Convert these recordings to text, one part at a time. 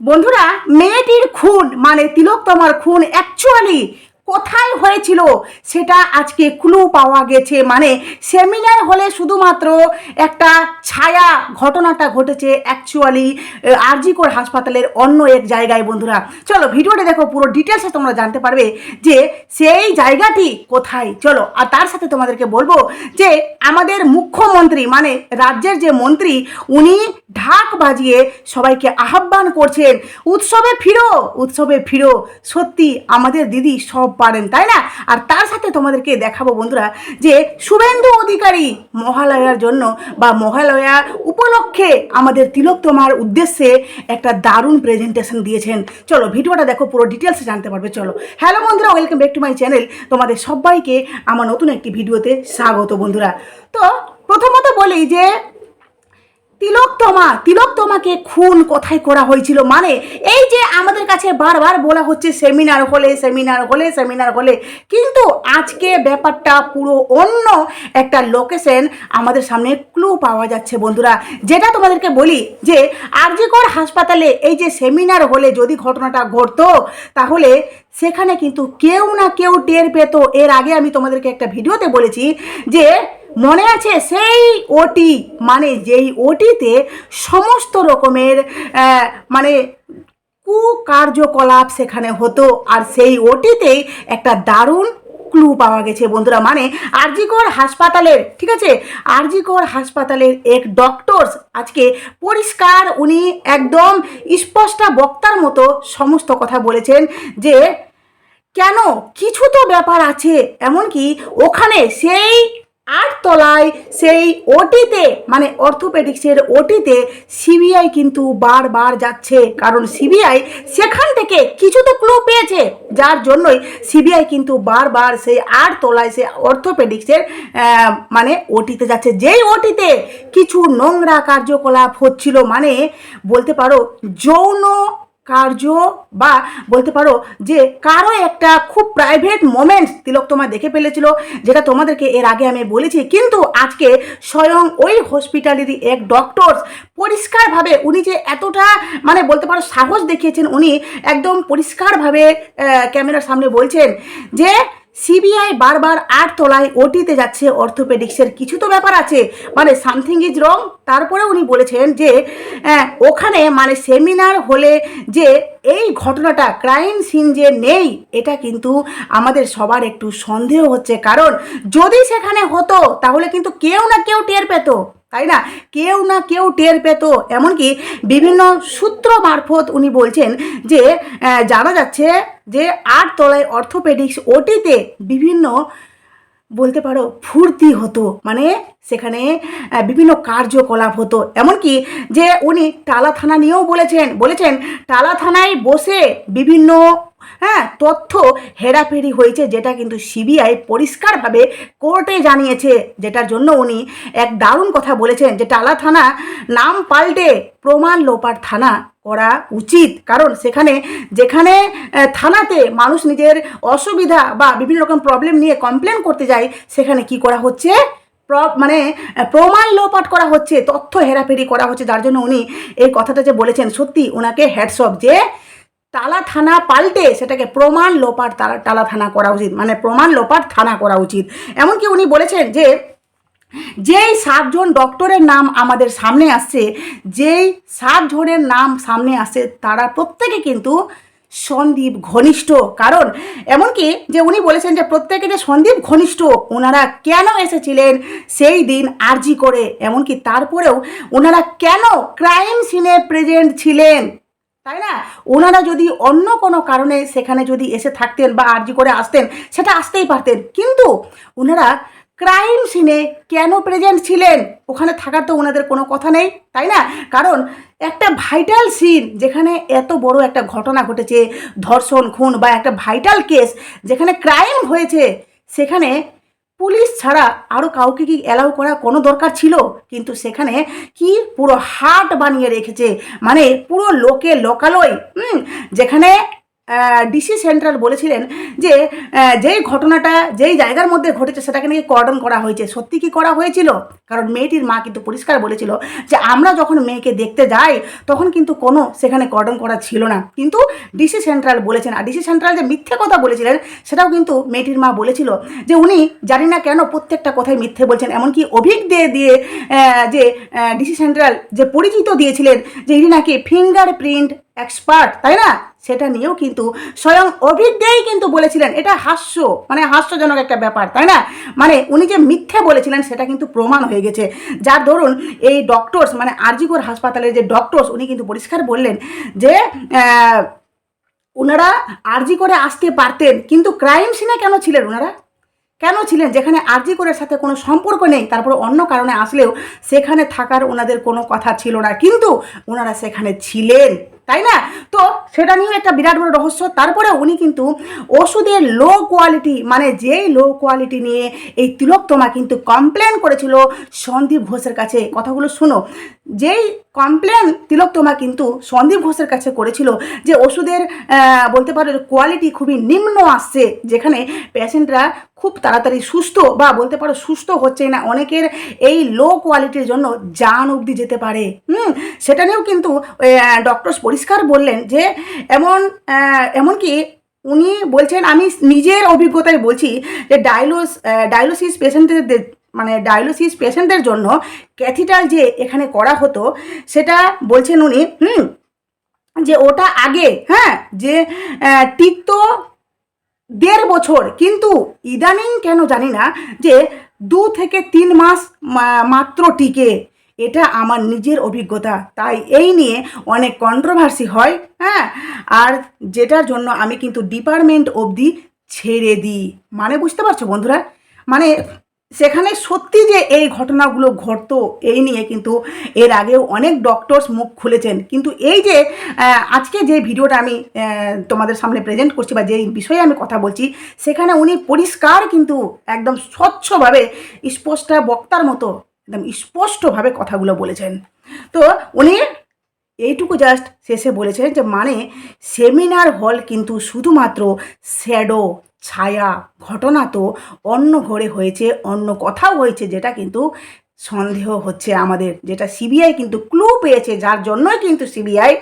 বন্ধুরা মেয়েটির খুন মানে তিলোত্তমার খুন অ্যাকচুয়ালি কোথায় হয়েছিল সেটা আজকে ক্লু পাওয়া গেছে। মানে সেমিনার হলে শুধুমাত্র একটা ছায়া ঘটনাটা ঘটেছে অ্যাকচুয়ালি আরজিকর হাসপাতালের অন্য এক জায়গায় বন্ধুরা। চলো ভিডিওটা দেখো, পুরো ডিটেলসে তোমরা জানতে পারবে যে সেই জায়গাটি কোথায়। চলো, আর তার সাথে তোমাদেরকে বলব যে আমাদের মুখ্যমন্ত্রী মানে রাজ্যের যে মন্ত্রী, উনি ঢাক বাজিয়ে সবাইকে আহ্বান করছেন, উৎসবে ফিরো উৎসবে ফিরো। সত্যি আমাদের দিদি সব পারেন, তাই না? আর তার সাথে তোমাদেরকে দেখাবো বন্ধুরা যে শুভেন্দু অধিকারী মহালয়ার জন্য বা মহালয়া উপলক্ষে আমাদের তিলোত্তমার উদ্দেশ্যে একটা দারুণ প্রেজেন্টেশন দিয়েছেন। চলো, ভিডিওটা দেখো, পুরো ডিটেলসে জানতে পারবে, চলো। হ্যালো বন্ধুরা welcome back to my channel তোমাদের সবাইকে আমার নতুন একটি ভিডিওতে স্বাগত বন্ধুরা। তো প্রথমত বলি যে তিলোত্তমা তিলোত্তমাকে খুন কোথায় করা হয়েছিল? মানে এই যে আমাদের কাছে বারবার বলা হচ্ছে সেমিনার হলে সেমিনার হলে সেমিনার হলে, কিন্তু আজকে ব্যাপারটা পুরো অন্য একটা লোকেশন আমাদের সামনে ক্লু পাওয়া যাচ্ছে বন্ধুরা। যেটা তোমাদেরকে বলি যে আরজিকর হাসপাতালে এই যে সেমিনার হলে যদি ঘটনাটা ঘটতো, তাহলে সেখানে কিন্তু কেউ না কেউ টের পেত। এর আগে আমি তোমাদেরকে একটা ভিডিওতে বলেছি যে মনে আছে সেই ওটি মানে যেই ওটিতে সমস্ত রকমের মানে কুকার্যকলাপ সেখানে হতো। আর সেই ওটিতেই একটা দারুণ ক্লু পাওয়া গেছে বন্ধুরা। মানে আরজিকর হাসপাতালের, ঠিক আছে? আরজিকর হাসপাতালের এক ডক্টরস আজকে পরিষ্কার, উনি একদম স্পষ্ট বক্তার মতো সমস্ত কথা বলেছেন যে, কেন? কিছু তো ব্যাপার আছে। এমনকি ওখানে সেই আটতলায় সেই ওটিতে মানে অর্থোপেডিক্সের ওটিতে সিবিআই কিন্তু বারবার যাচ্ছে। কারণ সিবিআই সেখান থেকে কিছু তো ক্লু পেয়েছে। যার জন্যই সিবিআই কিন্তু বারবার সেই আটতলায় সে অর্থোপেডিক্সের মানে ওটিতে যাচ্ছে। যেই ওটিতে কিছু নোংরা কার্যকলাপ হচ্ছিল মানে বলতে পারো যৌন কার্য বা বলতে পারো যে কারও একটা খুব প্রাইভেট মোমেন্ট তিলক তোমার দেখে ফেলেছিল, যেটা তোমাদেরকে এর আগে আমি বলেছি। কিন্তু আজকে স্বয়ং ওই হসপিটালেরই এক ডক্টরস পরিষ্কারভাবে উনি যে এতটা মানে বলতে পারো সাহস দেখিয়েছেন, উনি একদম পরিষ্কারভাবে ক্যামেরার সামনে বলছেন যে সিবিআই বারবার আট তলায় ওটিতে যাচ্ছে অর্থোপেডিক্সের কিছু তো ব্যাপার আছে। মানে সামথিং ইজ রং। তারপরে উনি বলেছেন যে আহ, ওখানে মানে সেমিনার হলে যে এই ঘটনাটা ক্রাইম সিন যে নেই এটা কিন্তু আমাদের সবার একটু সন্দেহ হচ্ছে। কারণ যদি সেখানে হতো তাহলে কিন্তু কেউ না কেউ টের পেতো। তাই না? কেউ না কেউ টের পেত। এমনকি বিভিন্ন সূত্র মারফত উনি বলছেন যে জানা যাচ্ছে যে আট তলায় অর্থোপেডিক্স ওটিতে বিভিন্ন, বলতে পারো, ফুর্তি হতো। মানে সেখানে বিভিন্ন কার্যকলাপ হতো। এমনকি যে উনি টালা থানা নিয়েও বলেছেন বলেছেন টালা থানায় বসে বিভিন্ন হ্যাঁ তথ্য হেরাফেরি হয়েছে যেটা কিন্তু সিবিআই পরিষ্কারভাবে কোর্টে জানিয়েছে, যেটার জন্য উনি এক দারুণ কথা বলেছেন যে টালা থানা নাম পাল্টে প্রমাণ লোপার থানা করা উচিত। কারণ সেখানে, যেখানে থানাতে মানুষ নিজের অসুবিধা বা বিভিন্ন রকম প্রবলেম নিয়ে কমপ্লেন করতে যায়, সেখানে কি করা হচ্ছে? মানে প্রমাণ লোপাট করা হচ্ছে, তথ্য হেরাফেরি করা হচ্ছে, যার জন্য উনি এই কথাটা যে বলেছেন, সত্যি ওনাকে হ্যাডসঅপ যে টালা থানা পাল্টে সেটাকে প্রমাণ লোপাট তালা টালা থানা করা উচিত। মানে প্রমাণ লোপাট থানা করা উচিত। এমনকি উনি বলেছেন যে, যেই সাতজন ডক্টরের নাম আমাদের সামনে আসছে, যেই সাতজনের নাম সামনে আসছে, তারা প্রত্যেকে কিন্তু সন্দীপ ঘনিষ্ঠ। কারণ এমনকি যে উনি বলেছেন যে, প্রত্যেকে যে সন্দীপ ঘনিষ্ঠ, ওনারা কেন এসেছিলেন, সেই দিন আর্জি করে। এমনকি তারপরেও ওনারা কেন ক্রাইম সিনে প্রেজেন্ট ছিলেন? তাই না? ওনারা যদি অন্য কোনো কারণে সেখানে যদি এসে থাকতেন বা আর্জি করে আসতেন, সেটা আসতেই পারতেন। কিন্তু ওনারা ক্রাইম সিনে কেন প্রেজেন্ট ছিলেন? ওখানে থাকার তো ওনাদের কোনো কথা নেই, তাই না? কারণ একটা ভাইটাল সিন যেখানে এত বড় একটা ঘটনা ঘটেছে, ধর্ষণ, খুন বা একটা ভাইটাল কেস যেখানে ক্রাইম হয়েছে, সেখানে পুলিশ ছাড়া আরও কাউকে কি অ্যালাউ করা কোনো দরকার ছিল? কিন্তু সেখানে কি পুরো হাট বানিয়ে রেখেছে? মানে পুরো লোকে লোকালয় যেখানে ডিসি সেন্ট্রাল বলেছিলেন যে যেই ঘটনাটা, যেই জায়গার মধ্যে ঘটেছে সেটাকে নাকি কর্ডন করা হয়েছে। সত্যি কি করা হয়েছিল? কারণ মেয়েটির মা কিন্তু পরিষ্কার বলেছিল যে, আমরা যখন মেয়েকে দেখতে যাই, তখন কিন্তু কোনো সেখানে কর্ডন করা ছিল না। কিন্তু ডিসি সেন্ট্রাল বলেছেন, আর ডিসি সেন্ট্রাল যে মিথ্যে কথা বলেছিলেন, সেটাও কিন্তু মেয়েটির মা বলেছিল যে, উনি জানি না কেন প্রত্যেকটা কথাই মিথ্যে বলছেন। এমনকি অভিক দিয়ে দিয়ে যে ডিসি সেন্ট্রাল যে পরিচিত দিয়েছিলেন যে, ইনি নাকি ফিঙ্গার প্রিন্ট এক্সপার্ট তাই না? সেটা নিয়েও কিন্তু স্বয়ং অভিজ্ঞই কিন্তু বলেছিলেন। এটা হাস্য মানে হাস্যজনক একটা ব্যাপার, তাই না? মানে উনি যে মিথ্যে বলেছিলেন, সেটা কিন্তু প্রমাণ হয়ে গেছে। যার ধরুন, এই ডক্টরস মানে আরজিকর হাসপাতালের যে ডক্টরস উনি কিন্তু পরিষ্কার বললেন যে ওনারা আরজি করে আসতে পারতেন, কিন্তু ক্রাইম সিনে কেন ছিলেন ওনারা কেন ছিলেন? যেখানে আরজি করের সাথে কোনো সম্পর্ক নেই, তারপর অন্য কারণে আসলেও সেখানে থাকার ওনাদের কোনো কথা ছিল না, কিন্তু ওনারা সেখানে ছিলেন। তাই না? তো সেটা নিয়েও একটা বিরাট বড় রহস্য। তারপরে উনি কিন্তু ওষুধের লো কোয়ালিটি মানে যেই লো কোয়ালিটি নিয়ে এই তিলোত্তমা কিন্তু কমপ্লেন করেছিল সন্দীপ ঘোষের কাছে। কথাগুলো শুনো। যেই কমপ্লেন তিলোত্তমা কিন্তু সন্দীপ ঘোষের কাছে করেছিল যে ওষুধের বলতে পারো কোয়ালিটি খুবই নিম্ন আসছে, যেখানে পেশেন্টরা খুব তাড়াতাড়ি সুস্থ বা বলতে পারো সুস্থ হচ্ছে না। অনেকের এই লো কোয়ালিটির জন্য জান অবধি যেতে পারে। হুম? সেটা নিয়েও কিন্তু ডক্টরস পরিষ্কার বললেন যে এমন এমনকি উনি বলছেন, আমি নিজের অভিজ্ঞতায় বলছি যে ডায়ালোস ডায়ালোসিস পেশেন্টদের মানে ডায়ালোসিস পেশেন্টদের জন্য ক্যাথিটাল যে এখানে করা হতো, সেটা বলছেন উনি, হুম, যে ওটা আগে হ্যাঁ যে টিকতো দেড় বছর, কিন্তু ইদানিং কেন জানি না যে দু থেকে তিন মাস মাত্র টিকে। এটা আমার নিজের অভিজ্ঞতা। তাই এই নিয়ে অনেক কন্ট্রোভার্সি হয় হ্যাঁ? আর যেটার জন্য আমি কিন্তু ডিপার্টমেন্ট অবধি ছেড়ে দিই। মানে বুঝতে পারছ বন্ধুরা? মানে সেখানে সত্যি যে এই ঘটনাগুলো ঘটতো, এই নিয়ে কিন্তু এর আগেও অনেক ডক্টরস মুখ খুলেছেন। কিন্তু এই যে আজকে যে ভিডিওটা আমি তোমাদের সামনে প্রেজেন্ট করছি বা যেই বিষয়ে আমি কথা বলছি, সেখানে উনি পরিষ্কার কিন্তু একদম স্বচ্ছভাবে স্পষ্ট বক্তার মতো একদম স্পষ্টভাবে কথাগুলো বলেছেন। তো উনি এইটুকু জাস্ট শেষে বলেছেন যে মানে সেমিনার হল কিন্তু শুধুমাত্র শ্যাডো ছায়া ঘটনা তো অন্য ঘরে হয়েছে, অন্য কথাও হয়েছে, যেটা কিন্তু সন্দেহ হচ্ছে আমাদের, যেটা সিবিআই কিন্তু ক্লু পেয়েছে, যার জন্যই কিন্তু সিবিআই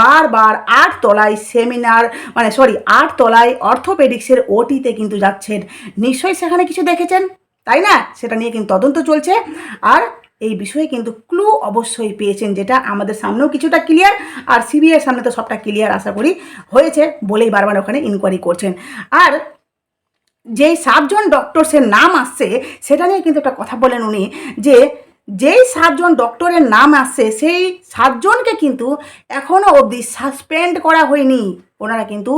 বারবার আট তলায় সেমিনার মানে সরি আট তলায় অর্থোপেডিক্সের ওটিতে কিন্তু যাচ্ছেন। নিশ্চয়ই সেখানে কিছু দেখেছেন? তাই না? সেটা নিয়ে কিন্তু তদন্ত চলছে। আর এই বিষয়ে কিন্তু ক্লু অবশ্যই পেয়েছেন যেটা আমাদের সামনেও কিছুটা ক্লিয়ার আর সিবিআইয়ের সামনে তো সবটা ক্লিয়ার আশা করি হয়েছে বলেই বারবার ওখানে ইনকোয়ারি করছেন। আর যেই সাতজন ডক্টরসের নাম আসছে, সেটা নিয়ে কিন্তু একটা কথা বলেন উনি, যে যেই সাতজন ডক্টরের নাম আসছে, সেই সাতজনকে কিন্তু এখনও অবধি সাসপেন্ড করা হয়নি। ওনারা কিন্তু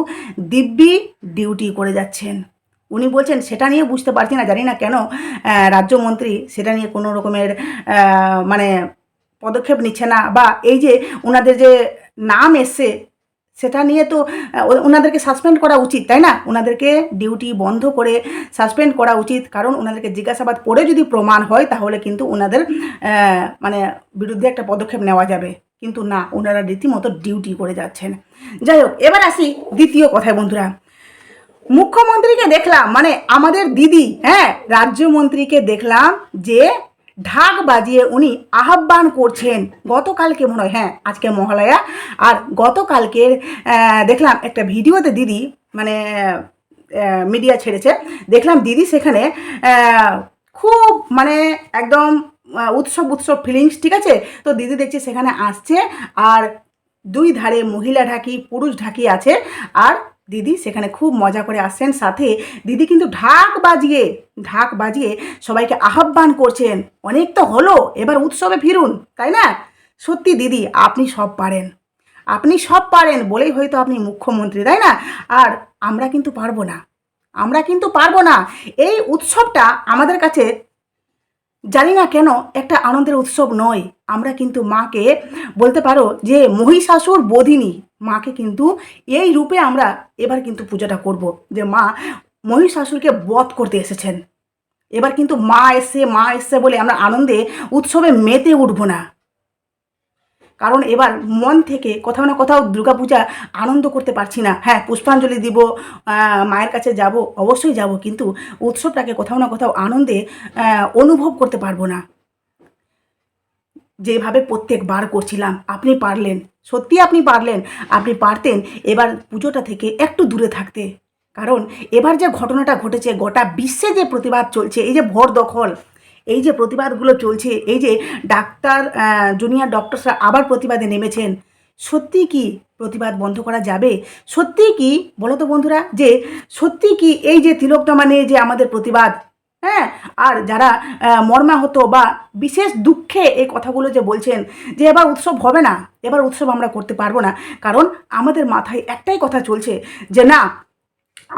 দিব্যি ডিউটি করে যাচ্ছেন। উনি বলছেন, সেটা নিয়ে বুঝতে পারছি না, জানি না কেন রাজ্যমন্ত্রী সেটা নিয়ে কোনো রকমের মানে পদক্ষেপ নিচ্ছে না। বা এই যে ওনাদের যে নাম এসছে, সেটা নিয়ে তো ওনাদেরকে সাসপেন্ড করা উচিত, তাই না? ওনাদেরকে ডিউটি বন্ধ করে সাসপেন্ড করা উচিত, কারণ ওনাদেরকে জিজ্ঞাসাবাদ করে যদি প্রমাণ হয়, তাহলে কিন্তু ওনাদের মানে বিরুদ্ধে একটা পদক্ষেপ নেওয়া যাবে। কিন্তু না ওনারা রীতিমতো ডিউটি করে যাচ্ছেন। যাই হোক, এবার আসি দ্বিতীয় কথায় বন্ধুরা। মুখ্যমন্ত্রীকে দেখলাম মানে আমাদের দিদি হ্যাঁ রাজ্যমন্ত্রীকে দেখলাম যে ঢাক বাজিয়ে উনি আহ্বান করছেন। গতকালকে মনে হয় হ্যাঁ আজকে মহালয়া। আর গতকালকের দেখলাম একটা ভিডিওতে দিদি মানে মিডিয়া ছেড়েছে। দেখলাম দিদি সেখানে খুব মানে একদম উৎসব উৎসব ফিলিংস ঠিক আছে? তো দিদি দেখছি সেখানে আসছে। আর দুই ধারে মহিলা ঢাকি, পুরুষ ঢাকি আছে। আর দিদি সেখানে খুব মজা করে আসছেন। সাথে দিদি কিন্তু ঢাক বাজিয়ে ঢাক বাজিয়ে সবাইকে আহ্বান করছেন। অনেক তো হলো, এবার উৎসবে ফিরুন, তাই না? সত্যি দিদি, আপনি সব পারেন। আপনি সব পারেন বলেই হয়তো আপনি মুখ্যমন্ত্রী, তাই না? আর আমরা কিন্তু পারব না। আমরা কিন্তু পারব না। এই উৎসবটা আমাদের কাছে জানি না কেন একটা আনন্দের উৎসব নয়। আমরা কিন্তু মাকে বলতে পারো যে মহিষাসুর বোধিনী মাকে কিন্তু এই রূপে আমরা এবার কিন্তু পূজাটা করব যে মা মহিষাসুরকে বধ করতে এসেছেন। এবার কিন্তু মা এসছে মা এসছে বলে আমরা আনন্দে, উৎসবে মেতে উঠবো না। কারণ এবার মন থেকে কোথাও না কোথাও দুর্গাপূজা আনন্দ করতে পারছি না। হ্যাঁ পুষ্পাঞ্জলি দিব মায়ের কাছে যাব, অবশ্যই যাব, কিন্তু উৎসবটাকে কোথাও না কোথাও আনন্দে অনুভব করতে পারব না। যেভাবে প্রত্যেকবার করছিলাম, আপনি পারলেন। সত্যি আপনি পারলেন, আপনি পারতেন এবার পুজোটা থেকে একটু দূরে থাকতে। কারণ এবার যে ঘটনাটা ঘটেছে, গোটা বিশ্বে যে প্রতিবাদ চলছে, এই যে ভর দখল, এই যে প্রতিবাদগুলো চলছে, এই যে ডাক্তার জুনিয়র ডক্টরসরা আবার প্রতিবাদে নেমেছেন, সত্যি কি প্রতিবাদ বন্ধ করা যাবে? সত্যি কি, বলো তো বন্ধুরা, যে সত্যি কি এই যে তিলকনামা নিয়ে যে আমাদের প্রতিবাদ হ্যাঁ? আর যারা মর্মাহত বা বিশেষ দুঃখে এই কথাগুলো যে বলছেন, যে এবার উৎসব হবে না, এবার উৎসব আমরা করতে পারব না। কারণ আমাদের মাথায় একটাই কথা চলছে যে না,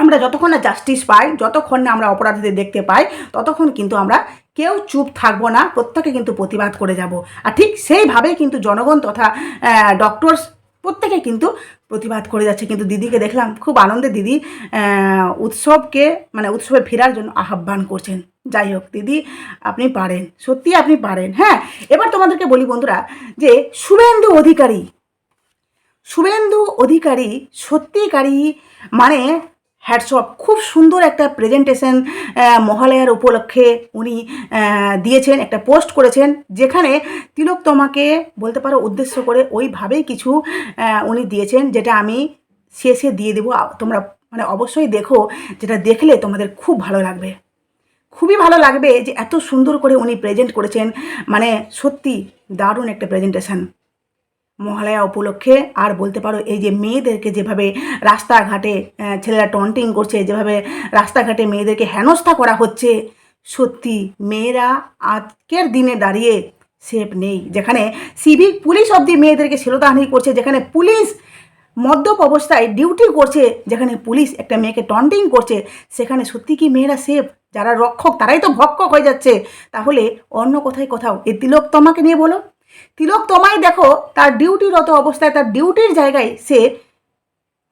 আমরা যতক্ষণ না জাস্টিস পাই, যতক্ষণ না আমরা অপরাধীদের দেখতে পাই, ততক্ষণ কিন্তু আমরা কেউ চুপ থাকব না, প্রত্যেকে কিন্তু প্রতিবাদ করে যাব। আর ঠিক সেইভাবেই কিন্তু জনগণ তথা ডক্টরস প্রত্যেকে কিন্তু প্রতিবাদ করে যাচ্ছে। কিন্তু দিদিকে দেখলাম খুব আনন্দে দিদি উৎসবকে মানে উৎসবে ফেরার জন্য আহ্বান করছেন। যাই হোক, দিদি আপনি পারেন সত্যি আপনি পারেন হ্যাঁ? এবার তোমাদেরকে বলি বন্ধুরা যে শুভেন্দু অধিকারী শুভেন্দু অধিকারী সত্যিকারী মানে হ্যাটসঅপ খুব সুন্দর একটা প্রেজেন্টেশন মহালয়ার উপলক্ষে উনি দিয়েছেন, একটা পোস্ট করেছেন, যেখানে তিলোত্তমাকে বলতে পারো উদ্দেশ্য করে ওইভাবেই কিছু উনি দিয়েছেন, যেটা আমি শেষে দিয়ে দেবো। তোমরা মানে অবশ্যই দেখো, যেটা দেখলে তোমাদের খুব ভালো লাগবে। খুবই ভালো লাগবে যে এত সুন্দর করে উনি প্রেজেন্ট করেছেন মানে সত্যি দারুণ একটা প্রেজেন্টেশন মহালয়া উপলক্ষে আর বলতে পারো, এই যে মেয়েদেরকে যেভাবে রাস্তাঘাটে ছেলেরা টন্টিং করছে, যেভাবে রাস্তাঘাটে মেয়েদেরকে হেনস্থা করা হচ্ছে, সত্যি মেয়েরা আজকের দিনে দাঁড়িয়ে সেফ নেই। যেখানে সিভিক পুলিশ অবধি মেয়েদেরকে শ্লীলতাহানি করছে, যেখানে পুলিশ মদ্যপ অবস্থায় ডিউটি করছে, যেখানে পুলিশ একটা মেয়েকে টন্টিং করছে, সেখানে সত্যি কি মেয়েরা সেফ যারা রক্ষক, তারাই তো ভক্ষক হয়ে যাচ্ছে। তাহলে অন্য কোথায় কোথাও এই তিলক তোমাকে নিয়ে বলো। তিলক, তোমায় দেখো, তার ডিউটিরত অবস্থায়, তার ডিউটির জায়গায় সে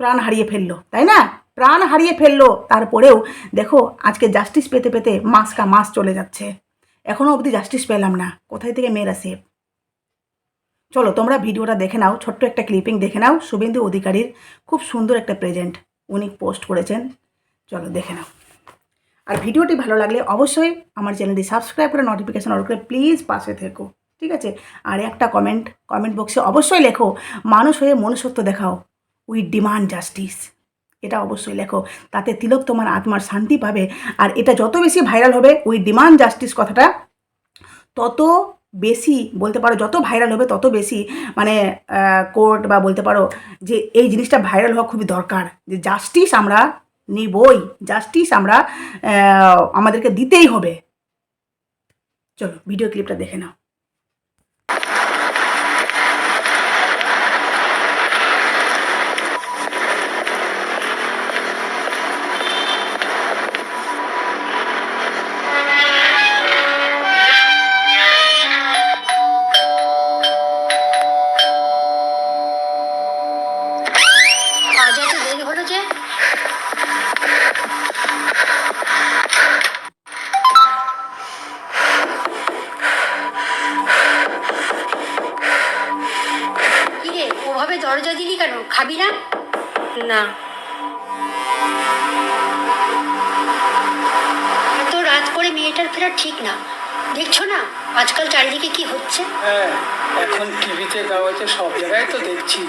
প্রাণ হারিয়ে ফেলল, তাই না? প্রাণ হারিয়ে ফেলল। তারপরেও দেখো, আজকে জাস্টিস পেতে পেতে মাস কা মাস চলে যাচ্ছে। এখনও অবধি জাস্টিস পেলাম না। কোথায় থেকে মেয়েরা সেফ চলো, তোমরা ভিডিওটা দেখে নাও, ছোট্ট একটা ক্লিপিং দেখে নাও। শুভেন্দু অধিকারীর খুব সুন্দর একটা প্রেজেন্ট উনি পোস্ট করেছেন। চলো, দেখে নাও। আর ভিডিওটি ভালো লাগলে অবশ্যই আমার চ্যানেলটি সাবস্ক্রাইব করে নোটিফিকেশন অন করে প্লিজ পাশে থেকো। ঠিক আছে? আর একটা কমেন্ট কমেন্ট বক্সে অবশ্যই লেখো, মানুষ হয়ে মনুষ্যত্ব দেখাও উই ডিমান্ড জাস্টিস এটা অবশ্যই লেখো, তাতে তিলক তোমার আত্মার শান্তি পাবে, আর এটা যত বেশি ভাইরাল হবে উই ডিমান্ড জাস্টিস কথাটা তত বেশি বলতে পারো, যত ভাইরাল হবে তত বেশি মানে কোর্ট বা বলতে পারো যে এই জিনিসটা ভাইরাল হওয়া খুবই দরকার, যে জাস্টিস আমরা নিবই জাস্টিস আমরা আমাদেরকে দিতেই হবে। চলো ভিডিও ক্লিপটা দেখে নাও। ওভাবে দরজা দিলি কেন? খাবি না? না। এত রাত করে মেয়েটার ফেরা ঠিক না। দেখছ না আজকাল চারিদিকে কি হচ্ছে? হ্যাঁ এখন টিভিতে কাগজে সব জায়গায় তো দেখছি।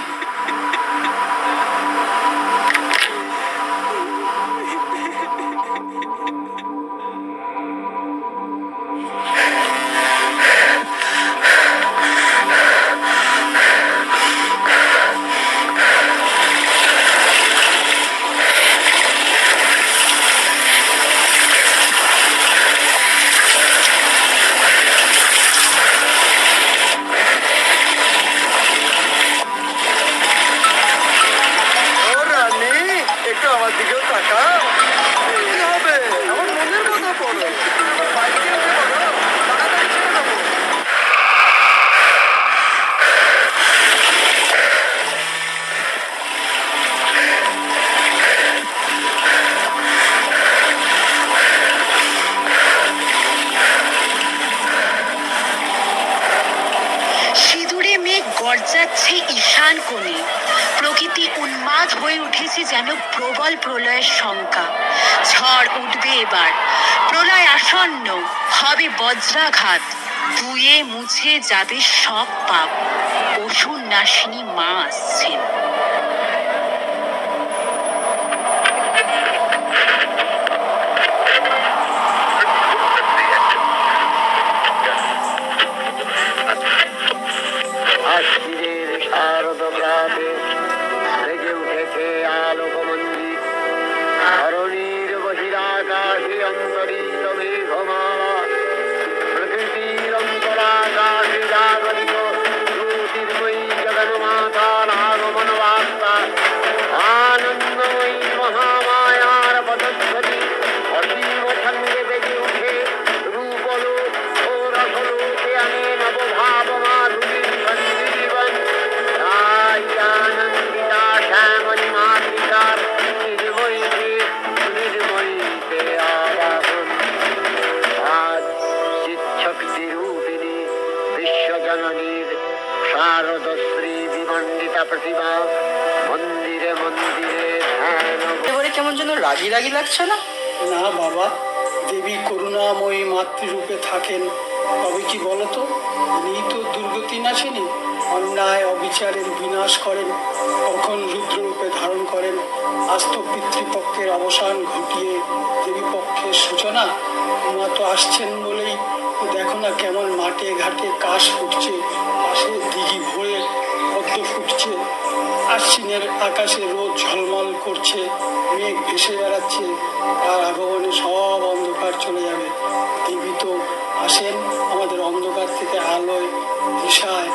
প্রবল প্রলয়ের শঙ্কা। ঝড় উঠবে এবার। প্রলয় আসন্ন। হবে বজ্রাঘাত। ধুয়ে মুছে যাবে সব পাপ। অসুর নাশিনী মা আসছেন। কি বলতো? ইনি তো দুর্গতি নাশেনি অন্যায়, অবিচারের বিনাশ করেন, কখন রুদ্ররূপে ধারণ করেন, আস্ত পিতৃপক্ষের অবসান ঘটিয়ে দেবী পক্ষের সূচনা। মা তো আসছেন বলেই দেখো না কেমন মাঠে ঘাটে কাশ ফুটছে, পাশে দিঘি ভরে পদ্ম ফুটছে। আশ্বিনের আকাশে রোদ ঝলমল করছে, মেঘ ভেসে বেড়াচ্ছে আর আগমনে সব অন্ধকার চলে যাবে। দেবী তো আসেন আমাদের অন্ধকার থেকে আলোয় দিশায়।